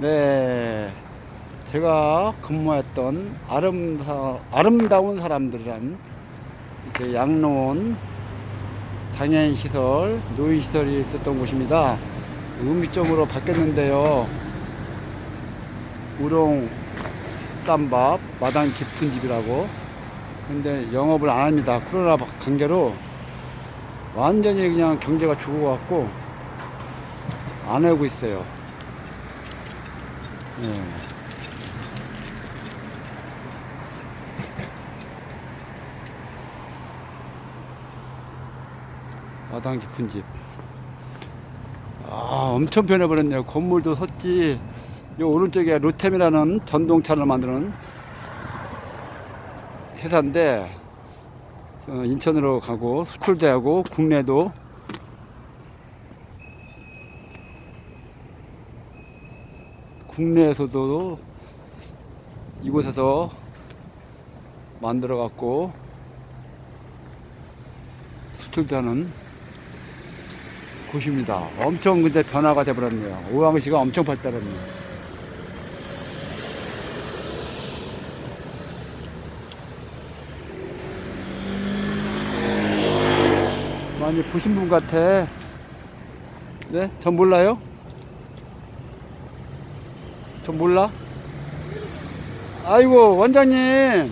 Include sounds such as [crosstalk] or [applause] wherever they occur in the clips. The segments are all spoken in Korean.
네, 제가 근무했던 아름다, 아름다운 사람들이란 이제 양로원 장애인시설, 노인시설이 있었던 곳입니다. 음식점으로 바뀌었는데요. 우롱 쌈밥, 마당 깊은 집이라고. 근데 영업을 안 합니다. 코로나 관계로 완전히 그냥 경제가 죽어갖고 안 하고 있어요. 네. 마당 깊은 집. 아, 엄청 변해버렸네요. 건물도 섰지. 이 오른쪽에 루템이라는 전동차를 만드는 회사인데, 어, 인천으로 가고, 수출도 하고, 국내도 국내에서도 이곳에서 만들어 갖고 수출도 하는 곳입니다. 엄청 근데 변화가 돼버렸네요. 오왕시가 엄청 발달했네요. 많이 보신 분 같아. 네? 전 몰라요? 전 몰라? 아이고, 원장님.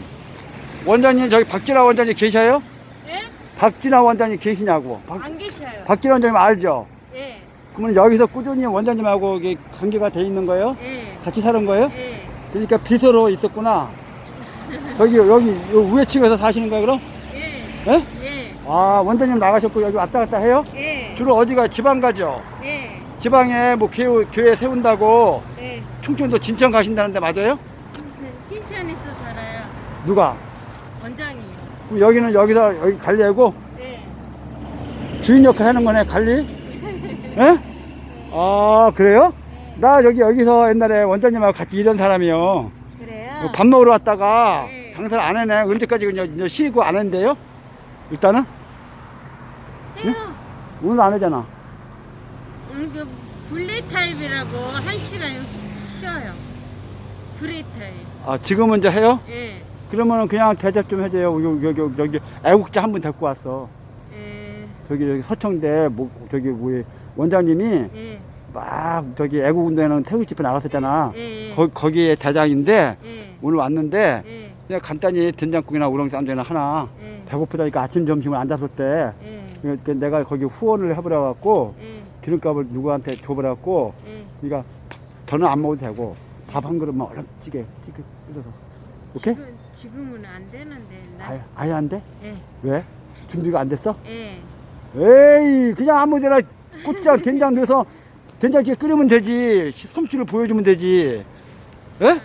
원장님, 저기 박진아 원장님 계셔요? 예? 박진아 원장님 계시냐고. 박, 안 계셔요. 박진아 원장님 알죠? 예, 그러면 여기서 꾸준히 원장님하고 이게 관계가 돼 있는 거예요? 예, 같이 사는 거예요? 예, 그러니까 비서로 있었구나. 여기, 여기, 요 위에 층에서 사시는 거예요, 그럼? 예, 예? 예, 아, 원장님 나가셨고 여기 왔다 갔다 해요? 예, 주로 어디가 지방 가죠? 예, 지방에 뭐 교회, 교회 세운다고 예. 충청도 진천 가신다는데 맞아요? 칭천, 칭천에서 살아요. 누가? 원장이요. 그럼 여기는 여기서 여기 관리하고 예, 주인 역할 하는 거네, 관리? [laughs] 예? 아, 그래요? 예. 나 여기, 여기서 옛날에 원장님하고 같이 일한 사람이요. 그래요? 밥 먹으러 왔다가 네. 장사를 안 해네. 언제까지 그냥 이제 쉬고 안 했는데요? 일단은? 해요. 오늘 안 하잖아. 그 블레 타입이라고 한 시간 쉬어요. 블레 타입. 아, 지금은 이제 해요? 예, 그러면은 그냥 대접 좀 해줘요. 여기, 여기, 여기, 여기 애국자 한 분 데리고 왔어. 예, 저기, 여기 서청대, 뭐, 저기, 뭐, 원장님이 예, 막 저기 애국운동회는 태국집에 나갔었잖아. 예, 예. 거, 거기에 대장인데 예, 오늘 왔는데 예, 그냥 간단히 된장국이나 우렁쌈장이나 하나 예, 배고프다니까 아침 점심을 안 잡을 때 예, 그 내가 거기 후원을 해버려 갖고 예, 기름값을 누구한테 줘버려 갖고 예. 그러니까 저는 안 먹어도 되고 밥 한 그릇만 얼른 찌개 찌개 끓여서 오케이? 지금, 지금은 안 되는데 나. 아예, 아예 안 돼? 예, 왜? 준비가 안 됐어? 예. 에이 그냥 아무데나 고추장 된장 넣어서 된장찌개 끓이면 되지 솜씨를 보여주면 되지 예?